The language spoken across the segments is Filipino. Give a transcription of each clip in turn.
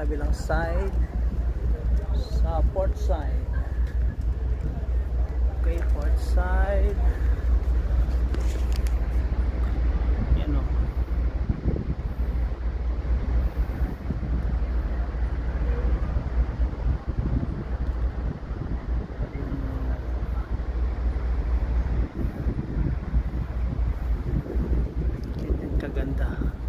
kabilang side. Sa port side. Okay port side. Yan o Ganyan kaganda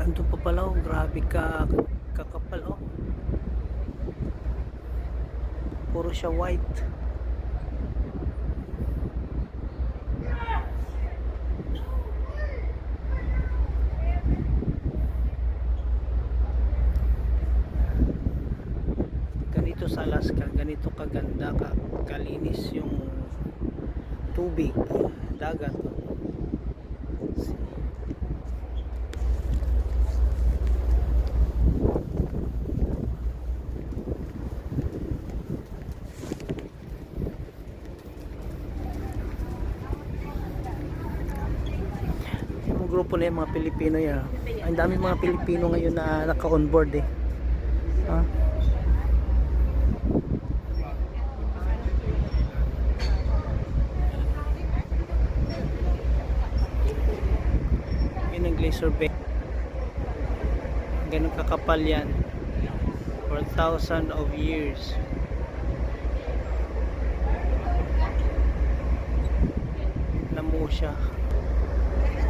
Yan, andun pa pala oh, grabe ka kakapal oh. Puro siya white. Ganito sa Alaska, ganito kaganda ka kalinis yung tubig, dagat. Grupo na yung mga Pilipino yan. Ang dami mga Pilipino ngayon na naka-on board eh. Ha? Yun ang glacier bay. Ganun kakapal yan. For thousand of years. Namu siya.